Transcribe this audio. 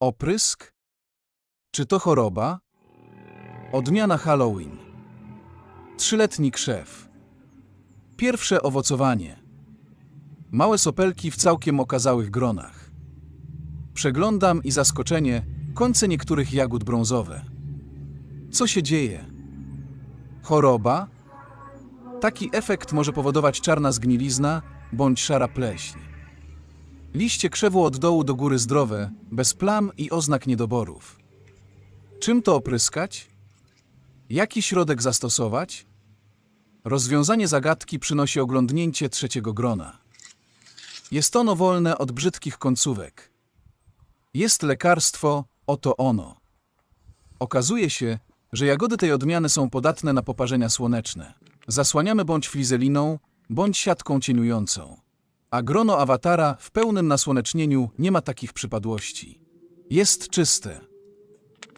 Oprysk? Czy to choroba? Odmiana Halloween. Trzyletni krzew. Pierwsze owocowanie. Małe sopelki w całkiem okazałych gronach. Przeglądam i zaskoczenie, końce niektórych jagód brązowe. Co się dzieje? Choroba? Taki efekt może powodować czarna zgnilizna bądź szara pleśń. Liście krzewu od dołu do góry zdrowe, bez plam i oznak niedoborów. Czym to opryskać? Jaki środek zastosować? Rozwiązanie zagadki przynosi oglądnięcie trzeciego grona. Jest ono wolne od brzydkich końcówek. Jest lekarstwo, oto ono. Okazuje się, że jagody tej odmiany są podatne na poparzenia słoneczne. Zasłaniamy bądź flizeliną, bądź siatką cieniującą. A grono awatara w pełnym nasłonecznieniu nie ma takich przypadłości. Jest czyste.